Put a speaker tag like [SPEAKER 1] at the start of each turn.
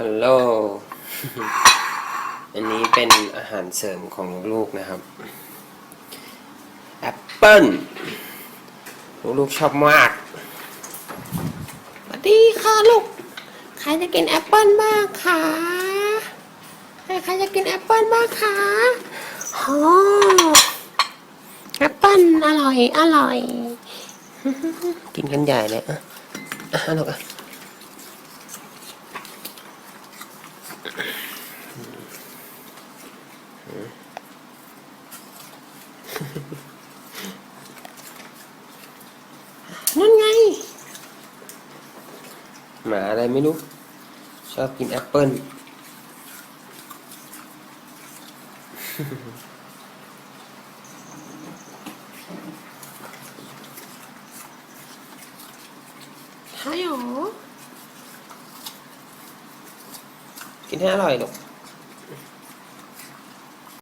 [SPEAKER 1] ฮัลโหล อันนี้เป็นอาหารเสริมของลูกนะครับ แอปเปิ้ล ลูกๆชอบมาก
[SPEAKER 2] สวัสดีค่ะลูก ใครจะกินแอปเปิ้ลบ้างคะ ใครใครจะกินแอปเปิ้ลบ้างคะโอ้แอปเปิ้ลอร่อย อร่อย
[SPEAKER 1] กินกันใหญ่เลยอะอะลูกอะ
[SPEAKER 2] นั่นไง
[SPEAKER 1] หมาอะไรไม่รู้ ชอบกินแอปเปิ้ล
[SPEAKER 2] ใช่หรอ
[SPEAKER 1] กินให้อร่อยลูก